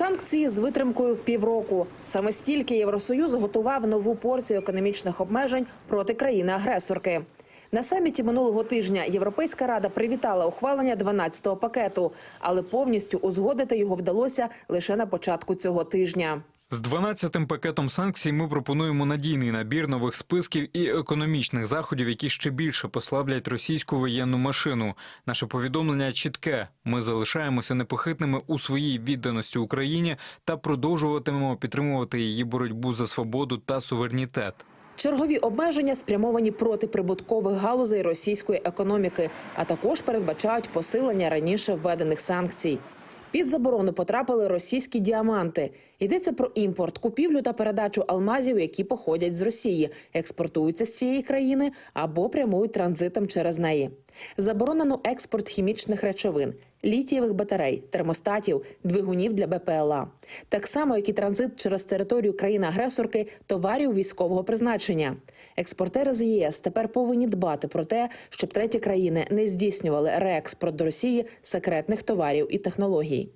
Санкції з витримкою в півроку. Саме стільки Євросоюз готував нову порцію економічних обмежень проти країни-агресорки. На саміті минулого тижня Європейська рада привітала ухвалення 12-го пакету, але повністю узгодити його вдалося лише на початку цього тижня. З 12-тим пакетом санкцій ми пропонуємо надійний набір нових списків і економічних заходів, які ще більше послаблять російську воєнну машину. Наше повідомлення чітке: ми залишаємося непохитними у своїй відданості Україні та продовжуватимемо підтримувати її боротьбу за свободу та суверенітет. Чергові обмеження спрямовані проти прибуткових галузей російської економіки, а також передбачають посилення раніше введених санкцій. Під заборону потрапили російські діаманти. Йдеться про імпорт, купівлю та передачу алмазів, які походять з Росії, експортуються з цієї країни або прямують транзитом через неї. Заборонено експорт хімічних речовин, літієвих батарей, термостатів, двигунів для БПЛА. Так само, як і транзит через територію країни-агресорки товарів військового призначення. Експортери з ЄС тепер повинні дбати про те, щоб треті країни не здійснювали реекспорт до Росії секретних товарів і технологій.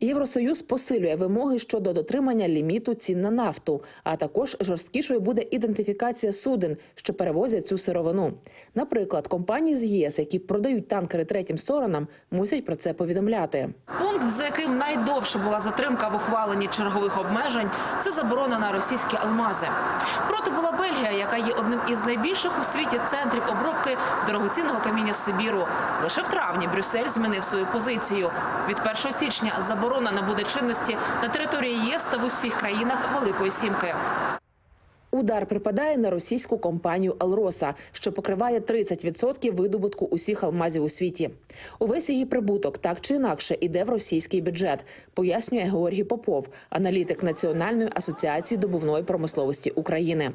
Євросоюз посилює вимоги щодо дотримання ліміту цін на нафту, а також жорсткішою буде ідентифікація суден, що перевозять цю сировину. Наприклад, компанії з ЄС, які продають танкери третім сторонам, мусять про це повідомляти. Пункт, за яким найдовше була затримка в ухваленні чергових обмежень, це заборона на російські алмази. Проти була Бельгія, яка є одним із найбільших у світі центрів обробки дорогоцінного каміння Сибіру. Лише в травні Брюссель змінив свою позицію. Від 1 січня заборона набуде чинності на території ЄС та в усіх країнах Великої Сімки. Удар припадає на російську компанію Алроса, що покриває 30% видобутку усіх алмазів у світі. Увесь її прибуток так чи інакше іде в російський бюджет, пояснює Георгій Попов, аналітик Національної асоціації добувної промисловості України.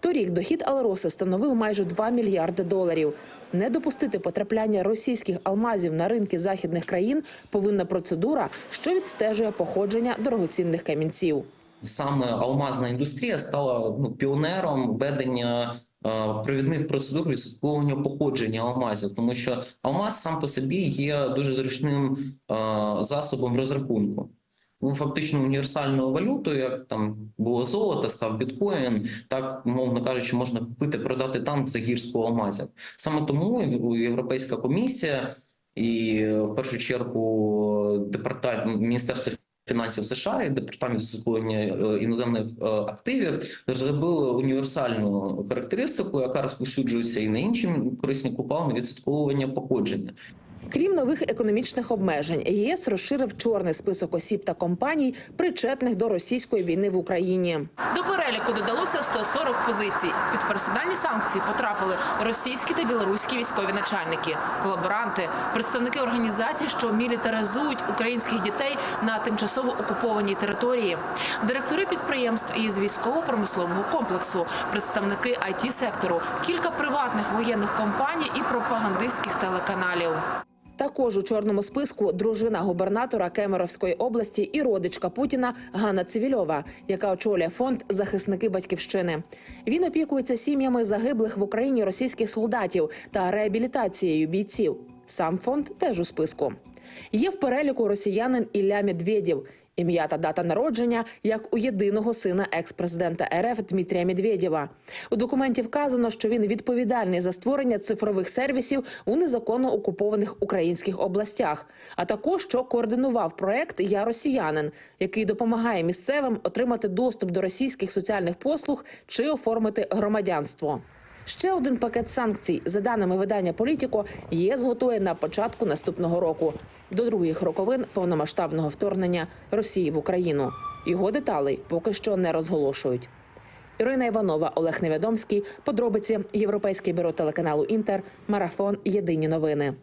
Торік дохід Алроса становив майже 2 мільярди доларів. Не допустити потрапляння російських алмазів на ринки західних країн повинна процедура, що відстежує походження дорогоцінних камінців. Саме алмазна індустрія стала ну, піонером ведення е, провідних процедур відслідковування походження алмазів, тому що алмаз сам по собі є дуже зручним е, засобом розрахунку. Фактично універсальною валютою, як там було золото, став біткоін, так мовно кажучи, можна купити, продати танк за гірську алмазів. Саме тому Європейська комісія і в першу чергу департамент Міністерство фінансів США і департамент засвоєння е, іноземних е, активів зробили універсальну характеристику, яка розповсюджується і на інші корисні купалини відсотковування походження. Крім нових економічних обмежень, ЄС розширив чорний список осіб та компаній, причетних до російської війни в Україні. Переліку додалося 140 позицій. Під персональні санкції потрапили російські та білоруські військові начальники, колаборанти, представники організацій, що мілітаризують українських дітей на тимчасово окупованій території, директори підприємств із військово-промислового комплексу, представники it сектору, кілька приватних воєнних компаній і пропагандистських телеканалів. Також у чорному списку дружина губернатора Кемеровської області і родичка Путіна Ганна Цивільова, яка очолює фонд Захисники батьківщини. Він опікується сім'ями загиблих в Україні російських солдатів та реабілітацією бійців. Сам фонд теж у списку. Є в переліку росіянин Ілля Медведєв. Ім'я та дата народження як у єдиного сина екс-президента РФ Дмитрія Медведєва. У документі вказано, що він відповідальний за створення цифрових сервісів у незаконно окупованих українських областях, а також що координував проект Я росіянин, який допомагає місцевим отримати доступ до російських соціальних послуг чи оформити громадянство. Ще один пакет санкцій, за даними видання Політіко, ЄС готує на початку наступного року до других роковин повномасштабного вторгнення Росії в Україну. Його деталі поки що не розголошують. Ірина Іванова, Олег Невідомський. Подробиці Європейське бюро телеканалу Інтер. Марафон. Єдині новини.